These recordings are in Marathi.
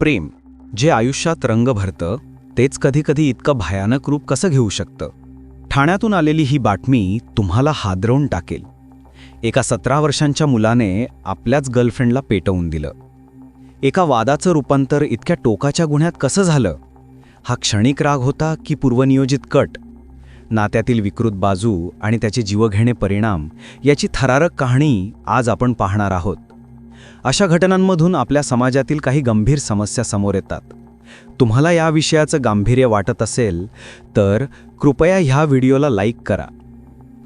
प्रेम जे आयुष्यात रंग भरतं तेच कधीकधी इतकं भयानक रूप कसं घेऊ शकतं? ठाण्यातून आलेली ही बातमी तुम्हाला हादरवून टाकेल. एका सतरा वर्षांच्या मुलाने आपल्याच गर्लफ्रेंडला पेटवून दिलं. एका वादाचं रूपांतर इतक्या टोकाच्या गुन्ह्यात कसं झालं? हा क्षणिक राग होता की पूर्वनियोजित कट? नात्यातील विकृत बाजू आणि त्याचे जीवघेणे परिणाम याची थरारक कहाणी आज आपण पाहणार आहोत. अशा घटनांमधून आपल्या समाजातील काही गंभीर समस्या समोर येतात. तुम्हाला या विषयाचं गांभीर्य वाटत असेल तर कृपया ह्या व्हिडिओला लाईक करा.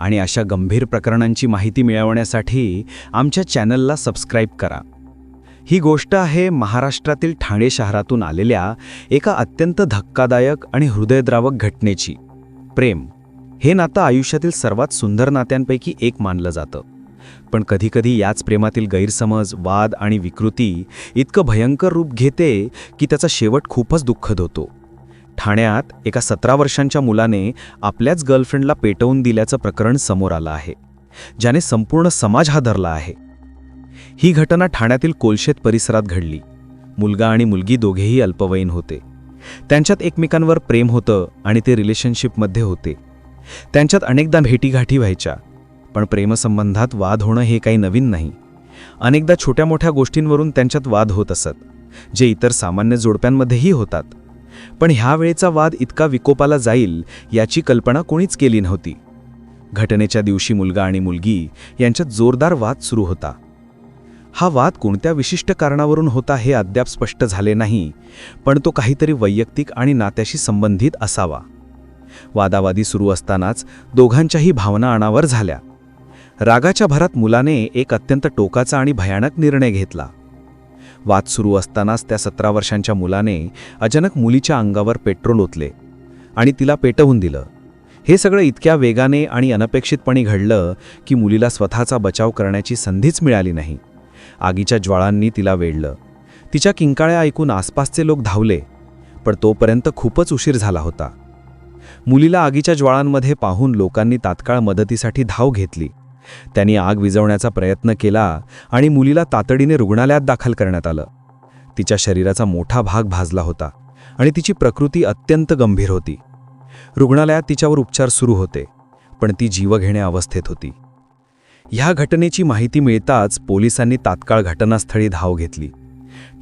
आणि अशा गंभीर प्रकरणांची माहिती मिळवण्यासाठी आमच्या चॅनलला सबस्क्राईब करा. ही गोष्ट आहे महाराष्ट्रातील ठाणे शहरातून आलेल्या एका अत्यंत धक्कादायक आणि हृदयद्रावक घटनेची. प्रेम. हे नातं आयुष्यातील सर्वात सुंदर नात्यांपैकी एक मानलं जातं. पण कधीकधी याच प्रेमातील गैरसमज वाद आणि विकृती इतकं भयंकर रूप घेते की त्याचा शेवट खूपच दुःखद होतो. ठाण्यात एका सतरा वर्षांच्या मुलाने आपल्याच गर्लफ्रेंडला पेटवून दिल्याचं प्रकरण समोर आलं आहे ज्याने संपूर्ण समाज हा धरला आहे. ही घटना ठाण्यातील कोलशेत परिसरात घडली. मुलगा आणि मुलगी दोघेही अल्पवयीन होते. त्यांच्यात एकमेकांवर प्रेम होतं आणि ते रिलेशनशिपमध्ये होते. त्यांच्यात अनेकदा भेटीगाठी व्हायच्या. पण प्रेमसंबंधात वाद होणं हे काही नवीन नाही. अनेकदा छोट्या मोठ्या गोष्टींवरून त्यांच्यात वाद होत असत जे इतर सामान्य जोडप्यांमध्येही होतात. पण ह्या वेळेचा वाद इतका विकोपाला जाईल याची कल्पना कोणीच केली नव्हती. घटनेच्या दिवशी मुलगा आणि मुलगी यांच्यात जोरदार वाद सुरू होता. हा वाद कोणत्या विशिष्ट कारणावरून होता हे अद्याप स्पष्ट झाले नाही पण तो काहीतरी वैयक्तिक आणि नात्याशी संबंधित असावा. वादावादी सुरू असतानाच दोघांच्याही भावना अनावर झाल्या. रागाच्या भरात मुलाने एक अत्यंत टोकाचा आणि भयानक निर्णय घेतला. वाद सुरू असतानाच त्या सतरा वर्षांच्या मुलाने अचानक मुलीच्या अंगावर पेट्रोल ओतले आणि तिला पेटवून दिलं. हे सगळं इतक्या वेगाने आणि अनपेक्षितपणे घडलं की मुलीला स्वतःचा बचाव करण्याची संधीच मिळाली नाही. आगीच्या ज्वाळांनी तिला वेढलं. तिच्या किंकाळ्या ऐकून आसपासचे लोक धावले पण तोपर्यंत खूपच उशीर झाला होता. मुलीला आगीच्या ज्वाळांमध्ये पाहून लोकांनी तात्काळ मदतीसाठी धाव घेतली. त्यांनी आग विझवण्याचा प्रयत्न केला आणि मुलीला तातडीने रुग्णालयात दाखल करण्यात आलं. तिच्या शरीराचा मोठा भाग भाजला होता आणि तिची प्रकृती अत्यंत गंभीर होती. रुग्णालयात तिच्यावर उपचार सुरू होते पण ती जीवघेण्या अवस्थेत होती. ह्या घटनेची माहिती मिळताच पोलिसांनी तात्काळ घटनास्थळी धाव घेतली.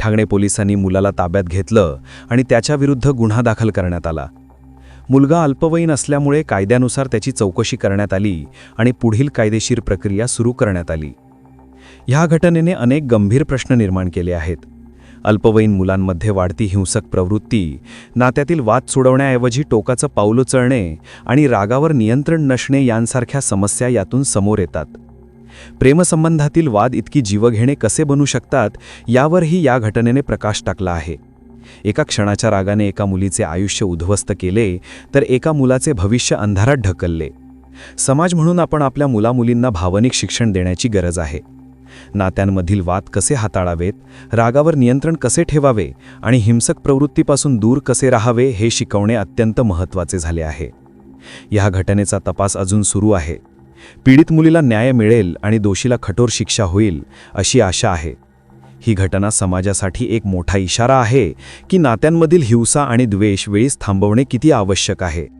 ठाणे पोलिसांनी मुलाला ताब्यात घेतलं आणि त्याच्याविरुद्ध गुन्हा दाखल करण्यात आला. मुलगा अल्पवयीन असल्यामुळे कायद्यानुसार त्याची चौकशी करण्यात आली आणि पुढील कायदेशीर प्रक्रिया सुरू करण्यात आली. ह्या घटनेने अनेक गंभीर प्रश्न निर्माण केले आहेत. अल्पवयीन मुलांमध्ये वाढती हिंसक प्रवृत्ती नात्यातील वाद सोडवण्याऐवजी टोकाचं पाऊल उचलणे आणि रागावर नियंत्रण नसणे यांसारख्या समस्या यातून समोर येतात. प्रेमसंबंधातील वाद इतकी जीवघेणे कसे बनू शकतात यावरही या घटनेने प्रकाश टाकला आहे. एका क्षणाच्या रागाने एका मुलीचे आयुष्य उद्ध्वस्त केले तर एका मुलाचे भविष्य अंधारात ढकलले. समाज म्हणून आपण आपल्या मुलामुलींना भावनिक शिक्षण देण्याची गरज आहे. नात्यांमधील वाद कसे हाताळावेत रागावर नियंत्रण कसे ठेवावे आणि हिंसक प्रवृत्तीपासून दूर कसे राहावे हे शिकवणे अत्यंत महत्त्वाचे झाले आहे. या घटनेचा तपास अजून सुरू आहे. पीडित मुलीला न्याय मिळेल आणि दोषीला कठोर शिक्षा होईल अशी आशा आहे. ही घटना समाजासाठी एक मोठा इशारा आहे की नात्यांमधील हिंसा आणि द्वेष वेळीच थांबवणे किती आवश्यक आहे.